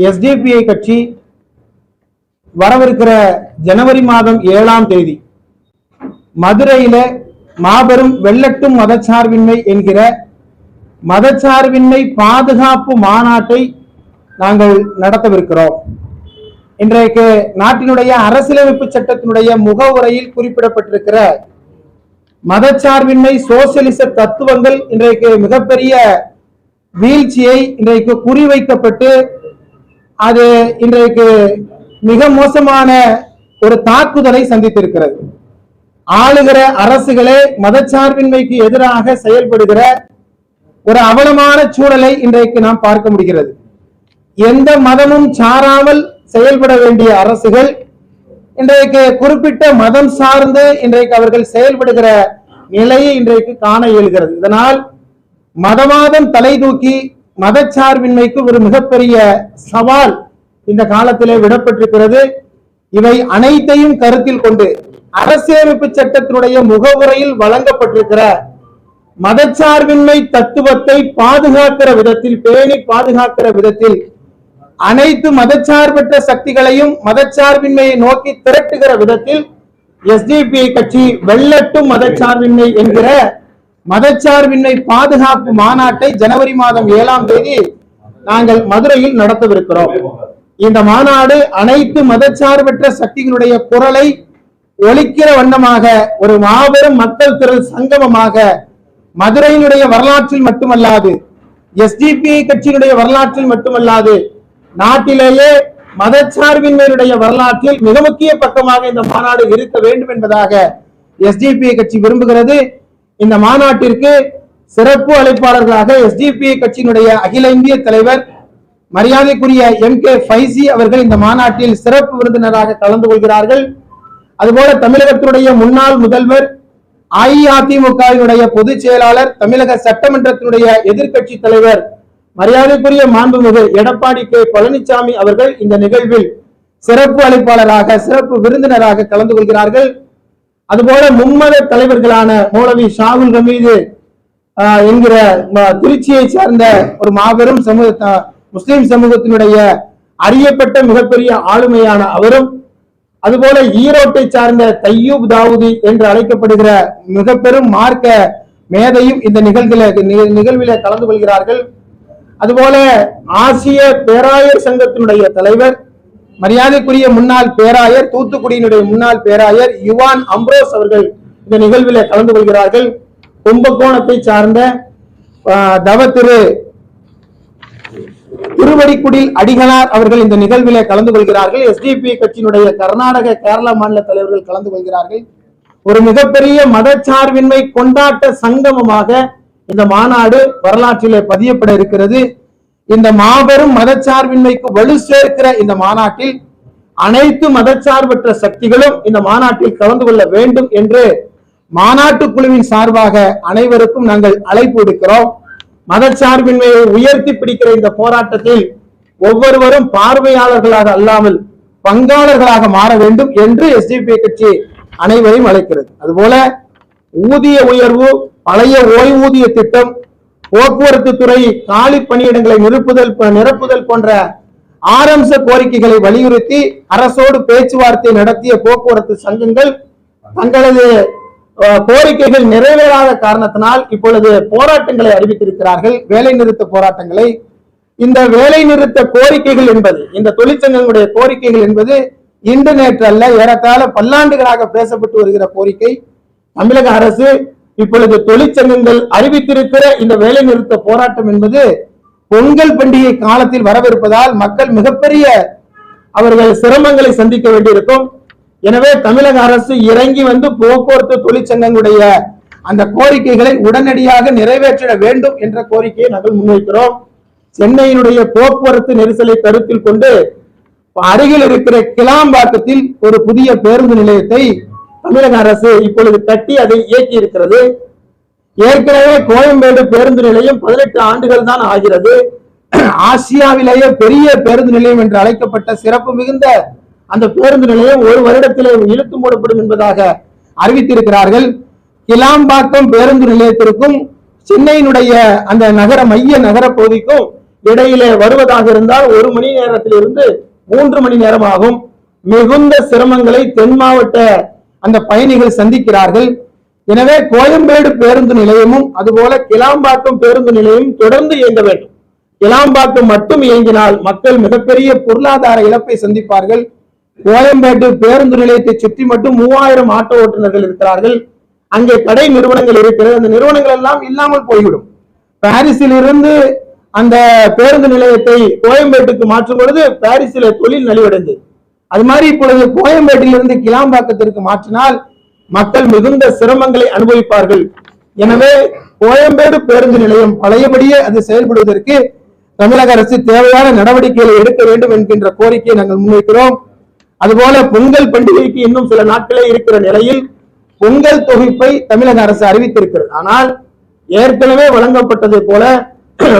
SDPI கட்சி வரவிருக்கிற ஜனவரி மாதம் ஏழாம் தேதி மதுரையில மாபெரும் வெள்ளட்டும் மதச்சார்பின்மை என்கிற மதச்சார்பின்மை பாதுகாப்பு மாநாட்டை நாங்கள் நடத்தவிருக்கிறோம். இன்றைக்கு நாட்டினுடைய அரசியலமைப்பு சட்டத்தினுடைய முகவுரையில் குறிப்பிடப்பட்டிருக்கிற மதச்சார்பின்மை சோசியலிச தத்துவங்கள் இன்றைக்கு மிகப்பெரிய வீழ்ச்சியை இன்றைக்கு குறிவைக்கப்பட்டு அது இன்றைக்கு மிக மோசமான ஒரு தாக்குதலை சந்தித்திருக்கிறது. ஆளுகிற அரசுகளே மதச்சார்பின்மைக்கு எதிராக செயல்படுகிற ஒரு அவலமான சூழலை இன்றைக்கு நாம் பார்க்க முடிகிறது. எந்த மதமும் சாராமல் செயல்பட வேண்டிய அரசுகள் இன்றைக்கு குறிப்பிட்ட மதம் சார்ந்து இன்றைக்கு அவர்கள் செயல்படுகிற நிலையை இன்றைக்கு காண இயல்கிறது. இதனால் மதவாதம் தலை தூக்கி மதச்சார்பின்மைக்கு ஒரு மிகப்பெரிய சவால் இந்த காலத்திலே விடப்பட்டிருக்கிறது. இவை அனைத்தையும் கருத்தில் கொண்டு அரசியலமைப்பு சட்டத்தினுடைய முகவுரையில் வழங்கப்பட்டிருக்கிற மதச்சார்பின்மை தத்துவத்தை பாதுகாக்கிற விதத்தில் பேணி பாதுகாக்கிற விதத்தில் அனைத்து மதச்சார்பற்ற சக்திகளையும் மதச்சார்பின்மையை நோக்கி திரட்டுகிற விதத்தில் எஸ்டிபிஐ கட்சி வெள்ளட்டும் மதச்சார்பின்மை என்கிற மதச்சார்பின்மை பாதுகாப்பு மாநாட்டை ஜனவரி மாதம் ஏழாம் தேதி நாங்கள் மதுரையில் நடத்தவிருக்கிறோம். இந்த மாநாடு அனைத்து மதச்சார்பற்ற சக்திகளுடைய குரலை ஒலிக்கிற வண்ணமாக ஒரு மாபெரும் மக்கள் திரள் சங்கமமாக மதுரையினுடைய வரலாற்றில் மட்டுமல்லாது எஸ்டிபிஐ கட்சியினுடைய வரலாற்றில் மட்டுமல்லாது நாட்டிலேயே மதச்சார்பின்மையினுடைய வரலாற்றில் மிக முக்கிய பக்கமாக இந்த மாநாடு இருக்க வேண்டும் என்பதாக எஸ்டிபிஐ கட்சி விரும்புகிறது. இந்த மாநாட்டிற்கு சிறப்பு அழைப்பாளர்களாக எஸ்டிபிஐ கட்சியினுடைய அகில இந்திய தலைவர் மரியாதைக்குரிய எம் கே ஃபைசி அவர்கள் இந்த மாநாட்டில் சிறப்பு விருந்தினராக கலந்து கொள்கிறார்கள். அதுபோல தமிழகத்தினுடைய முன்னாள் முதல்வர் அஇஅதிமுகவினுடைய பொதுச் செயலாளர் தமிழக சட்டமன்றத்தினுடைய எதிர்கட்சி தலைவர் மரியாதைக்குரிய மாண்புமிகு எடப்பாடி கே பழனிசாமி அவர்கள் இந்த நிகழ்வில் சிறப்பு அழைப்பாளராக சிறப்பு விருந்தினராக கலந்து கொள்கிறார்கள். அதுபோல மும்மத தலைவர்களான மௌலவி ஷாகுல் ஹமீது ஆஹ், என்கிற திருச்சியை சார்ந்த ஒரு மாபெரும் சமூக முஸ்லிம் சமூகத்தினுடைய அறியப்பட்ட மிகப்பெரிய ஆளுமையான அவரும் அதுபோல ஈரோட்டை சார்ந்த தையூப் தாவூதி என்று அழைக்கப்படுகிற மிக பெரும் மார்க்க மேதையும் இந்த நிகழ்வில நிகழ்வில கலந்து கொள்கிறார்கள். அதுபோல ஆசிய பேராயர் சங்கத்தினுடைய தலைவர் மரியாதைக்குரிய முன்னாள் பேராயர் தூத்துக்குடியினுடைய முன்னாள் பேராயர் யுவான் அம்ப்ரோஸ் அவர்கள் இந்த நிகழ்வில கலந்து கொள்கிறார்கள். கும்பகோணத்தை சார்ந்த தவ திரு திருவடிக்குடில் அடிகளார் அவர்கள் இந்த நிகழ்வில் கலந்து கொள்கிறார்கள். எஸ்டிபி கட்சியினுடைய கர்நாடக கேரள மாநில தலைவர்கள் கலந்து கொள்கிறார்கள். ஒரு மிகப்பெரிய மதச்சார்பின்மை கொண்டாட்ட சங்கமமாக இந்த மாநாடு வரலாற்றிலே பதியப்பட இருக்கிறது. இந்த மாபெரும் மதச்சார்பின்மைக்கு வலு சேர்க்கிற இந்த மாநாட்டில் அனைத்து மதச்சார்பற்ற சக்திகளும் இந்த மாநாட்டில் கலந்து கொள்ள வேண்டும் என்று மாநாட்டு குழுவின் சார்பாக அனைவருக்கும் நாங்கள் அழைப்பு விடுக்கிறோம். மதச்சார்பின்மையை உயர்த்தி பிடிக்கிற இந்த போராட்டத்தில் ஒவ்வொருவரும் பார்வையாளர்களாக அல்லாமல் பங்காளர்களாக மாற வேண்டும் என்று எஸ்டிபி கட்சி அனைவரையும் அழைக்கிறது. அதுபோல ஊதிய உயர்வு பழைய ஓய்வூதிய திட்டம் போக்குவரத்து துறை காலி பணியிடங்களை நிரப்புதல் நிரப்புதல் போன்ற ஆரம்ச கோரிக்கைகளை வலியுறுத்தி அரசோடு பேச்சுவார்த்தை நடத்திய போக்குவரத்து சங்கங்கள் தங்களது கோரிக்கைகள் நிறைவேறாத காரணத்தினால் இப்பொழுது போராட்டங்களை அறிவித்திருக்கிறார்கள். வேலை நிறுத்த போராட்டங்களை. இந்த வேலை நிறுத்த கோரிக்கைகள் என்பது இந்த தொழிற்சங்கங்களுடைய கோரிக்கைகள் என்பது இன்று நேற்று அல்ல ஏறத்தாழ பல்லாண்டுகளாக பேசப்பட்டு வருகிற கோரிக்கை. தமிழக அரசு இப்பொழுது தொழிற்சங்கங்கள் அறிவித்திருக்கிற இந்த வேலை நிறுத்த போராட்டம் என்பது பொங்கல் பண்டிகை காலத்தில் வரவிருப்பதால் மக்கள் மிகப்பெரிய அவர்கள் சிரமங்களை சந்திக்க வேண்டியிருக்கும். எனவே தமிழக அரசு இறங்கி வந்து போக்குவரத்து தொழிற்சங்கங்களுடைய அந்த கோரிக்கைகளை உடனடியாக நிறைவேற்றிட வேண்டும் என்ற கோரிக்கையை நாங்கள் முன்வைக்கிறோம். சென்னையினுடைய போக்குவரத்து நெரிசலை கருத்தில் கொண்டு அருகில் இருக்கிற கிளாம்பாக்கத்தில் ஒரு புதிய பேருந்து நிலையத்தை தமிழக அரசு இப்பொழுது கட்டி அதை இயக்கி இருக்கிறது ஏற்கனவே கோயம்பேடு பேருந்து நிலையம் பதினெட்டு ஆண்டுகள் தான் ஆகிறது. ஆசியாவிலேயே பெரிய பேருந்து நிலையம் என்று அழைக்கப்பட்ட சிறப்பு மிகுந்த அந்த பேருந்து நிலையம் ஒரு வருடத்திலே இழுத்து மூடப்படும் என்பதாக அறிவித்திருக்கிறார்கள். கிளாம்பாக்கம் பேருந்து நிலையத்திற்கும் சென்னையினுடைய அந்த நகர மைய நகர பகுதிக்கும் இடையிலே வருவதாக இருந்தால் ஒரு மணி நேரத்திலிருந்து மூன்று மணி நேரம் ஆகும் மிகுந்த சிரமங்களை தென் மாவட்ட அந்த பயணிகள் சந்திக்கிறார்கள். எனவே கோயம்பேடு பேருந்து நிலையமும் அதுபோல கிளாம்பாக்கம் பேருந்து நிலையம் தொடர்ந்து இயங்க வேண்டும். கிளாம்பாக்கம் மட்டும் இயங்கினால் மக்கள் மிகப்பெரிய பொருளாதார இழப்பை சந்திப்பார்கள். கோயம்பேட்டு பேருந்து நிலையத்தை சுற்றி மட்டும் மூவாயிரம் ஆட்டோ ஓட்டுநர்கள் இருக்கிறார்கள். அங்கே கடை நிறுவனங்கள் இருக்கிறது. அந்த நிறுவனங்கள் எல்லாம் இல்லாமல் போய்விடும். பாரிஸில் இருந்து அந்த பேருந்து நிலையத்தை கோயம்பேட்டுக்கு மாற்றும் பொழுது பாரிஸில் தொழில் நலிவடைந்தது. அது மாதிரி இப்பொழுது கோயம்பேட்டிலிருந்து கிளாம்பாக்கத்திற்கு மாற்றினால் மக்கள் மிகுந்த சிரமங்களை அனுபவிப்பார்கள். எனவே கோயம்பேடு பேருந்து நிலையம் பழையபடியே அது செயல்படுவதற்கு தமிழக அரசு தேவையான நடவடிக்கைகளை எடுக்க வேண்டும் என்கின்ற கோரிக்கையை நாங்கள் முன்வைக்கிறோம். அதுபோல பொங்கல் பண்டிகைக்கு இன்னும் சில நாட்களே இருக்கிற நிலையில் பொங்கல் தொகுப்பை தமிழக அரசு அறிவித்திருக்கிறது. ஆனால் ஏற்கனவே வழங்கப்பட்டதை போல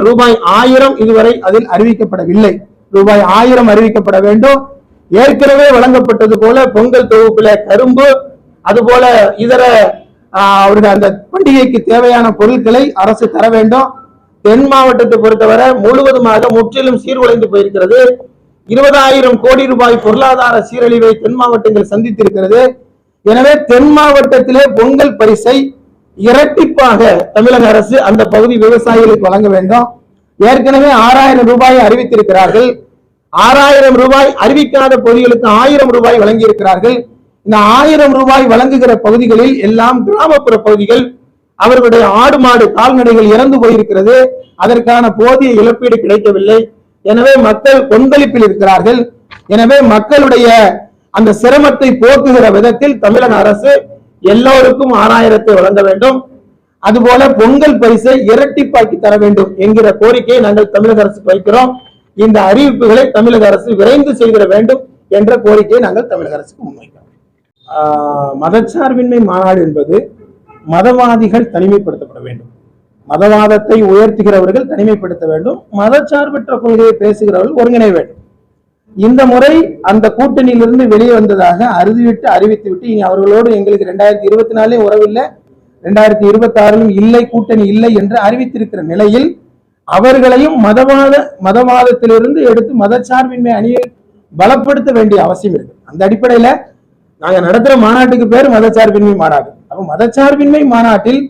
ரூபாய் ஆயிரம் இதுவரை அதில் அறிவிக்கப்படவில்லை. ரூபாய் ஆயிரம் அறிவிக்கப்பட வேண்டும். ஏற்கனவே வழங்கப்பட்டது போல பொங்கல் தொகுப்புல கரும்பு அதுபோல இதர அவர்கள் அந்த பண்டிகைக்கு தேவையான பொருட்களை அரசு தர வேண்டும். தென் மாவட்டத்தை பொறுத்தவரை முழுவதுமாக முற்றிலும் சீர்குலைந்து போயிருக்கிறது. இருபதாயிரம் கோடி ரூபாய் பொருளாதார சீரழிவை தென் மாவட்டங்கள் சந்தித்திருக்கிறது. எனவே தென் மாவட்டத்திலே பொங்கல் பரிசை இரட்டிப்பாக தமிழக அரசு அந்த பகுதி விவசாயிகளுக்கு வழங்க வேண்டும். ஏற்கனவே ஆறாயிரம் ரூபாயை அறிவித்திருக்கிறார்கள். ஆறாயிரம் ரூபாய் அறிவிக்காத பகுதிகளுக்கு ஆயிரம் ரூபாய் வழங்கி இருக்கிறார்கள் இந்த ஆயிரம் ரூபாய் வழங்குகிற பகுதிகளில் எல்லாம் கிராமப்புற பகுதிகள் அவர்களுடைய ஆடு மாடு கால்நடைகள் இறந்து போயிருக்கிறது. அதற்கான போதிய இழப்பீடு கிடைக்கவில்லை. எனவே மக்கள் கொந்தளிப்பில் இருக்கிறார்கள். எனவே மக்களுடைய அந்த சிரமத்தை போக்குகிற விதத்தில் தமிழக அரசு எல்லோருக்கும் ஆறாயிரத்தை வழங்க வேண்டும். அதுபோல பொங்கல் பரிசை இரட்டிப்பாக்கி தர வேண்டும் என்கிற கோரிக்கையை நாங்கள் தமிழக அரசுக்கு வைக்கிறோம். இந்த அறிவிப்புகளை தமிழக அரசு விரைந்து செய்திட வேண்டும் என்ற கோரிக்கையை நாங்கள் தமிழக அரசுக்கு முன்வைக்கிறோம். ஆஹ் மதச்சார்பின்மை மாநாடு என்பது மதவாதிகள் தனிமைப்படுத்தப்பட வேண்டும். மதவாதத்தை உயர்த்துகிறவர்கள் தனிமைப்படுத்த வேண்டும். மதச்சார்பற்ற கொள்கையை பேசுகிறவர்கள் ஒருங்கிணை வேண்டும். இந்த முறை அந்த கூட்டணியிலிருந்து வெளியே வந்ததாக அறுதிவிட்டு அறிவித்துவிட்டு இனி அவர்களோடு எங்களுக்கு ரெண்டாயிரத்தி இருபத்தி நாலே உறவில்லை ரெண்டாயிரத்தி இருபத்தி ஆறிலும் இல்லை கூட்டணி இல்லை என்று அறிவித்திருக்கிற நிலையில் அவர்களையும் மதவாத மதவாதத்திலிருந்து எடுத்து மதச்சார்பின்மை அணியை பலப்படுத்த வேண்டிய அவசியம் இருக்கு. அந்த அடிப்படையில நாங்க நடத்துற மாநாட்டுக்கு பேர் மதச்சார்பின்மை மாநாடு. அப்ப மதச்சார்பின்மை மாநாட்டில்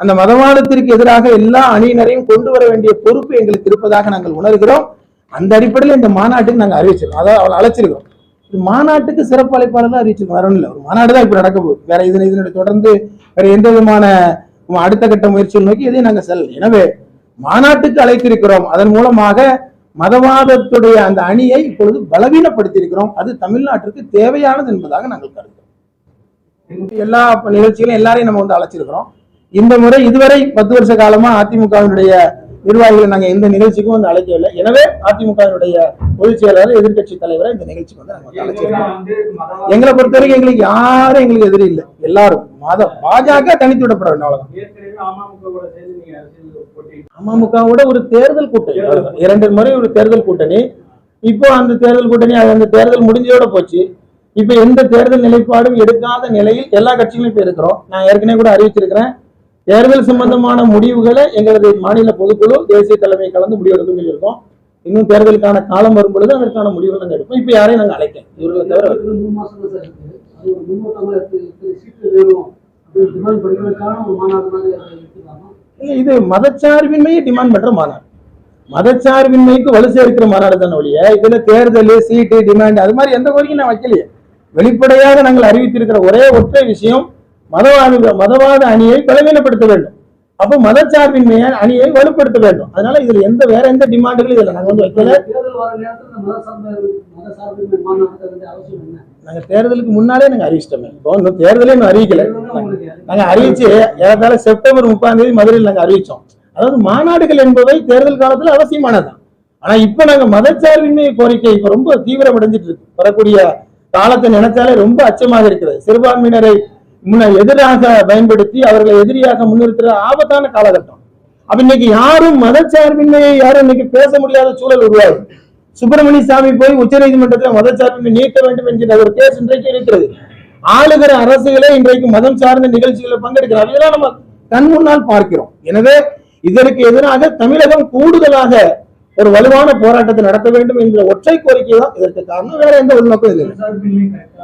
அந்த மதவாதத்திற்கு எதிராக எல்லா அணியினரையும் கொண்டு வர வேண்டிய பொறுப்பு எங்களுக்கு இருப்பதாக நாங்கள் உணர்கிறோம். அந்த அடிப்படையில் இந்த மாநாட்டுக்கு நாங்கள் அறிவிச்சிருக்கோம். அதாவது அவளை அழைச்சிருக்கோம் இது மாநாட்டுக்கு சிறப்பு அழைப்பாளர் தான் அறிவிச்சிருக்கோம். வேற இல்லை. ஒரு மாநாடு தான் இப்போ நடக்க போகுது. வேற இதனை இதனுடைய தொடர்ந்து வேற எந்த விதமான அடுத்த கட்ட முயற்சிகள் நோக்கி எதையும் நாங்கள் செல்லல. எனவே மாநாட்டுக்கு அழைத்திருக்கிறோம். அதன் மூலமாக மதவாதத்துடைய அந்த அணியை இப்பொழுது பலவீனப்படுத்தியிருக்கிறோம். அது தமிழ்நாட்டிற்கு தேவையானது என்பதாக நாங்கள் கருதுகிறோம். எல்லா நிகழ்ச்சிகளும் எல்லாரையும் நம்ம வந்து அழைச்சிருக்கிறோம். இந்த முறை இதுவரை பத்து வருஷ காலமா அதிமுகவினுடைய நிர்வாகிகளை நாங்க எந்த நிகழ்ச்சிக்கும் வந்து அழைக்கவில்லை எனவே அதிமுகவினுடைய பொதுச் செயலாளர் எதிர்க்கட்சி தலைவரை இந்த நிகழ்ச்சிக்கு வந்து நாங்கள் அழைச்சிருக்கோம். எங்களை பொறுத்த வரைக்கும் எங்களுக்கு யாரும் எங்களுக்கு எதிரி இல்லை. எல்லாரும். மதம் பாஜக தனித்து விடப்பட வேண்டும் அவ்வளவுதான். விட அமமுகவோட ஒரு தேர்தல் கூட்டணி. இரண்டு முறை ஒரு தேர்தல் கூட்டணி. இப்போ அந்த தேர்தல் கூட்டணி அது அந்த தேர்தல் முடிஞ்சோட போச்சு. இப்போ எந்த தேர்தல் நிலைப்பாடும் எடுக்காத நிலையில் எல்லா கட்சிகளும் இப்ப இருக்கிறோம். நான் ஏற்கனவே கூட அறிவிச்சிருக்கிறேன். தேர்தல் சம்பந்தமான முடிவுகளை எங்களது மாநில பொதுக்குழு தேசிய தலைமை கலந்து முடிவெடுக்கும் சொல்லியிருக்கோம். இன்னும் தேர்தலுக்கான காலம் வரும் பொழுது அதற்கான முடிவுகள் நாங்கள் எடுப்போம். இப்போ யாரையும் நாங்கள் அழைக்க இவர்களை தவிர இது மதச்சார்பின்மையை டிமாண்ட் பண்ற மாநாடு. மதச்சார்பின்மைக்கு வலு சேர்க்கிற மாநாடு தானே ஒழிய இதுல தேர்தல் சீட்டு டிமாண்ட் அது மாதிரி எந்த கோரிக்கையும் நான் வைக்கலையே. வெளிப்படையாக நாங்கள் அறிவித்திருக்கிற ஒரே ஒற்றை விஷயம் மதவாத மதவாத அணியை பலவீனப்படுத்த வேண்டும். அப்போ மதச்சார்பின்மையை அணியை வலுப்படுத்த வேண்டும். அதனால இதுல எந்த வேற எந்த டிமாண்டுகளும் இதுல நாங்க வந்து வைக்கல. நாங்க தேர்தலுக்கு முன்னாலே நாங்க அறிவிச்சிட்டோமே. இப்போ இன்னும் தேர்தலே இன்னும் அறிவிக்கல. நாங்க அறிவிச்சு ஏறத்தாழ செப்டம்பர் முப்பாம் தேதி மதுரையில் நாங்க அறிவிச்சோம். அதாவது மாநாடுகள் என்பவை தேர்தல் காலத்துல அவசியமானதான் ஆனா இப்ப நாங்க மதச்சார்பின்மை கோரிக்கை இப்ப ரொம்ப தீவிரமடைஞ்சிட்டு இருக்கு. வரக்கூடிய காலத்தை நினைச்சாலே ரொம்ப அச்சமாக இருக்கிறது. சிறுபான்மையினரை முன்ன எதிராக பயன்படுத்தி அவர்களை எதிரியாக முன்னிறுத்துற ஆபத்தான காலகட்டம். அப்ப இன்னைக்கு யாரும் மதச்சார்பின்மையை யாரும் இன்னைக்கு பேச முடியாத சூழல் உருவாகும் சுப்பிரமணிய சாமி போய் உச்சநீதிமன்றத்தில் மதச்சார்பின்மை நீக்க வேண்டும் என்கிற ஒரு கேஸ் இன்றைக்கு இருக்கிறது. ஆளுகிற அரசுகளே இன்றைக்கு மதம் சார்ந்த நிகழ்ச்சிகளில் பங்கெடுக்கிறார் இதெல்லாம் நம்ம கண் முன்னால் பார்க்கிறோம். எனவே இதற்கு எதிராக தமிழகம் கூடுதலாக ஒரு வலுவான போராட்டத்தை நடத்த வேண்டும் என்ற ஒற்றை கோரிக்கை தான் இதற்கு காரணம். வேற எந்த உள்நோக்கம் இல்லை.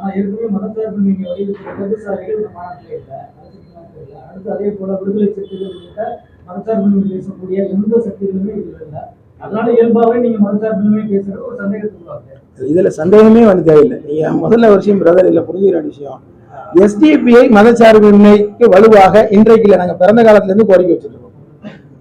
மதசார்பின்மை ஆனா ஏற்கனவே மதசார்பின்மை இங்க வலியுறுத்துற இடதுசாரிகள் இந்த மாநாட்டில் இல்ல. அடுத்து அதே போல விடுதலை சக்திகள் உள்ளிட்ட மதசார்பின்மை பேசக்கூடிய எந்த சக்திகளுமே இதுல இல்ல. அதனால இயல்பாவே நீங்க மதசார்பின்மை பேசுறது ஒரு சந்தேகத்துக்குள்ளாங்க இதுல சந்தேகமே வந்து தேவையில்லை. நீங்க முதல்ல ஒரு விஷயம் பிரதர் இல்ல புரிஞ்சுக்கிற விஷயம். எஸ்டிபிஐ மதச்சார்பின்மைக்கு வலுவாக இன்றைக்கு இல்ல. நாங்க பிறந்த காலத்துல இருந்து கோரிக்கை வச்சிருக்கோம்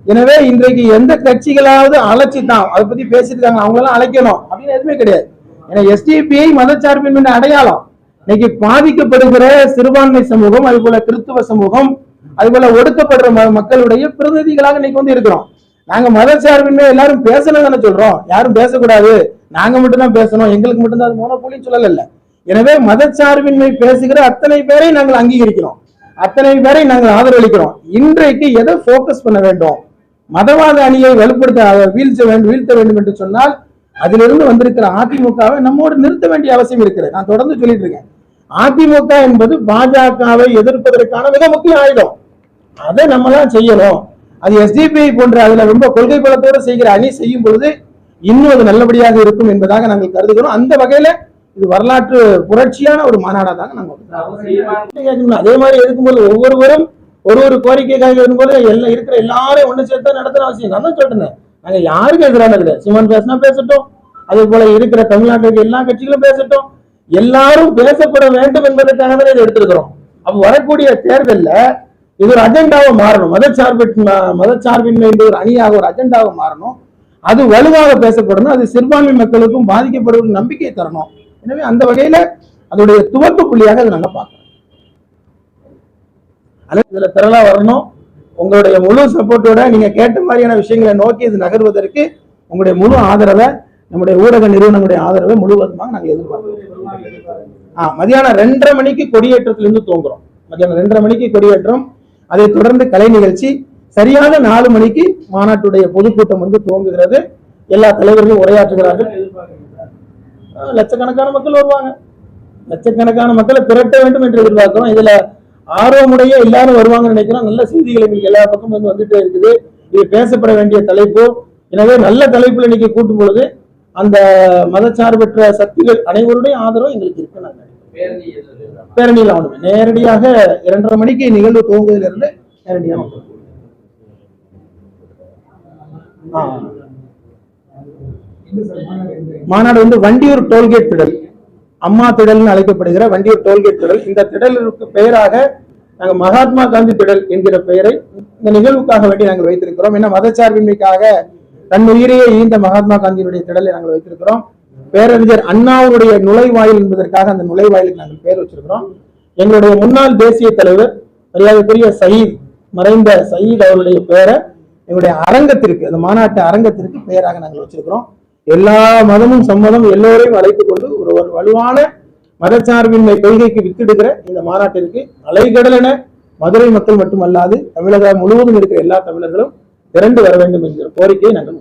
எனவே இன்றைக்கு எந்த கட்சிகளாவது அழைச்சி தான் அதை பத்தி பேசிட்டு இருக்காங்க அவங்களெல்லாம் அழைக்கணும். அப்படின்னு எதுவுமே கிடையாது. ஏன்னா எஸ்டிபிஐ மதச்சார்பின்மை அடையாளம் இன்னைக்கு பாதிக்கப்படுகிற சிறுபான்மை சமூகம் அது போல கிறிஸ்துவ சமூகம் அது போல ஒடுக்கப்படுற ம- மக்களுடைய பிரதிநிதிகளாக இன்னைக்கு வந்து இருக்கிறோம். நாங்க மதச்சார்பின்மை எல்லாரும் பேசணும் தானே சொல்றோம். யாரும் பேசக்கூடாது. நாங்க மட்டும்தான் பேசணும். எங்களுக்கு மட்டும்தான் அது மோனோபோலின்னு சொல்லல எனவே மதச்சார்பின்மை பேசுகிற அத்தனை பேரை நாங்கள் அங்கீகரிக்கிறோம். அத்தனை பேரை நாங்கள் ஆதரவளிக்கிறோம். இன்றைக்கு எதை போக்கஸ் பண்ண வேண்டும்? மதவாத அணியை வலுப்படுத்த வீழ்த்த வேண்டும் வீழ்த்த வேண்டும் என்று சொன்னால் அதிலிருந்து வந்திருக்கிற அதிமுகவை நம்மோடு நிறுத்த வேண்டிய அவசியம் இருக்கிறது. நான் தொடர்ந்து சொல்லிட்டு இருக்கேன் அதிமுக என்பது பாஜகவை எதிர்ப்பதற்கான மிக முக்கிய ஆயுதம். அதை நம்ம தான் செய்யணும். அது எஸ்டிபிஐ போன்ற அதுல ரொம்ப கொள்கை பலத்தோடு செய்கிற அணி செய்யும் பொழுது இன்னும் அது நல்லபடியாக இருக்கும் என்பதாக நாங்கள் கருதுகிறோம். அந்த வகையில இது வரலாற்று புரட்சியான ஒரு மாநாடாக தாங்க நாங்கள் அதே மாதிரி இருக்கும்போது ஒவ்வொருவரும் ஒரு ஒரு கோரிக்கைக்காக இருக்கும்போது எல்லாம் இருக்கிற எல்லாரையும் ஒண்ணு சேர்த்து நடத்துற அவசியம். நான் தான் சொல்றேன் நாங்கள் யாருக்கு எதிரான கிடையாது சிவன் பேசினா பேசட்டும். அதே போல இருக்கிற தமிழ்நாட்டில் எல்லா கட்சிகளும் பேசட்டும். எல்லாரும் பேசப்பட வேண்டும் என்பதற்காக தான் இதை எடுத்திருக்கிறோம். அப்போ வரக்கூடிய தேர்தல்ல இது ஒரு அஜெண்டாவை மாறணும். மதச்சார்பின் மதச்சார்பின்மை என்ற ஒரு அணியாக ஒரு அஜெண்டாவை மாறணும். அது வலுவாக பேசப்படணும். அது சிறுபான்மை மக்களுக்கும் பாதிக்கப்படும் நம்பிக்கை தரணும். எனவே அந்த வகையில அதோடைய துவக்க புள்ளியாக அதை நாங்கள் பார்க்கணும் அதில் இதுல திரளா வரணும். உங்களுடைய முழு சப்போர்ட்டோட நீங்க கேட்ட மாதிரியான விஷயங்களை நோக்கி இது நகர்வதற்கு உங்களுடைய முழு ஆதரவை நம்முடைய ஊடக நிறுவனங்களுடைய ஆதரவை முழுவதுமாக நாங்கள் எதிர்பார்க்கிறோம். ஆ மதியானம் ரெண்டரை மணிக்கு கொடியேற்றத்திலிருந்து தூங்குறோம். மதியானம் ரெண்டரை மணிக்கு கொடியேற்றம். அதை தொடர்ந்து கலை நிகழ்ச்சி. சரியான நாலு மணிக்கு மாநாட்டுடைய பொதுக்கூட்டம் வந்து துவங்குகிறது. எல்லா தலைவர்களும் உரையாற்றுகிறார்கள். லட்சக்கணக்கான மக்கள் வருவாங்க. லட்சக்கணக்கான மக்களை திரட்ட வேண்டும் என்று எதிர்பார்க்கிறோம். இதுல ஆர்வமுடைய எல்லாரும் வருவாங்கன்னு நினைக்கிறோம். நல்ல செய்திகள் எங்களுக்கு எல்லா பக்கமும் வந்து வந்துட்டே இருக்குது. இது பேசப்பட வேண்டிய தலைப்பு. எனவே நல்ல தலைப்புல இன்னைக்கு கூட்டும் பொழுது அந்த மதச்சார்பற்ற சக்திகள் அனைவருடைய ஆதரவும் எங்களுக்கு இருக்கு. பேரணியில் ஆகணும். நேரடியாக இரண்டரை மணிக்கு நிகழ்வு துவங்குவதிலிருந்து நேரடியாக மாநாடு மாநாடு வந்து வண்டியூர் டோல்கேட் திடல். அம்மா திடல்னு அழைக்கப்படுகிற வண்டியூர் டோல்கேட் திடல். இந்த திடலுக்கு பெயராக நாங்கள் மகாத்மா காந்தி திடல் என்கிற பெயரை இந்த நிகழ்வுக்காக வேண்டி நாங்கள் வைத்திருக்கிறோம். ஏன்னா மதச்சார்பின்மைக்காக தன் உயிரையே ஈந்த மகாத்மா காந்தியினுடைய திடலை நாங்கள் வைத்திருக்கிறோம். பேரறிஞர் அண்ணாவுடைய நுழைவாயில் என்பதற்காக அந்த நுழைவாயிலுக்கு நாங்கள் பெயர் வச்சிருக்கிறோம். எங்களுடைய முன்னாள் தேசிய தலைவர் மரியாதைக்குரிய சயீத் மறைந்த சயீத் அவருடைய பெயரை எங்களுடைய அரங்கத்திற்கு அந்த மாநாட்டு அரங்கத்திற்கு பெயராக நாங்கள் வச்சிருக்கிறோம். எல்லா மதமும் சம்மதம் எல்லோரையும் அழைத்துக் கொண்டு ஒரு ஒரு வலுவான மதச்சார்பின்மை கொள்கைக்கு வித்திடுகிற இந்த மாநாட்டிற்கு அலைகடலென மதுரை மக்கள் மட்டுமல்லாது தமிழகம் முழுவதும் இருக்கிற எல்லா தமிழர்களும் திரண்டு வர வேண்டும் என்கிற கோரிக்கையை நாங்கள்